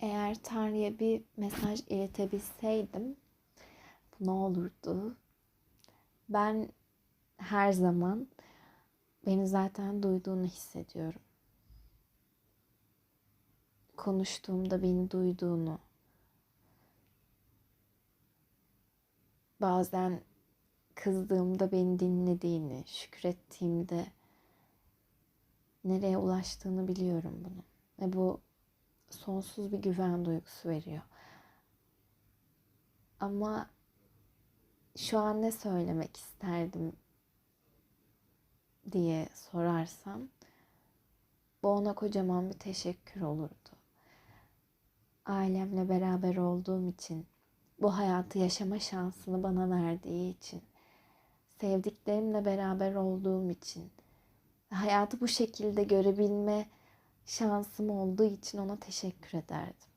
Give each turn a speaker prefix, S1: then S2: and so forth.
S1: Eğer Tanrı'ya bir mesaj iletebilseydim bu ne olurdu? Ben her zaman beni zaten duyduğunu hissediyorum. Konuştuğumda beni duyduğunu. Bazen kızdığımda beni dinlediğini, şükrettiğimde nereye ulaştığını biliyorum bunu. Ve bu sonsuz bir güven duygusu veriyor. Ama şu an ne söylemek isterdim diye sorarsam bu ona kocaman bir teşekkür olurdu. Ailemle beraber olduğum için, bu hayatı yaşama şansını bana verdiği için, sevdiklerimle beraber olduğum için, hayatı bu şekilde görebilme şansım olduğu için ona teşekkür ederdim.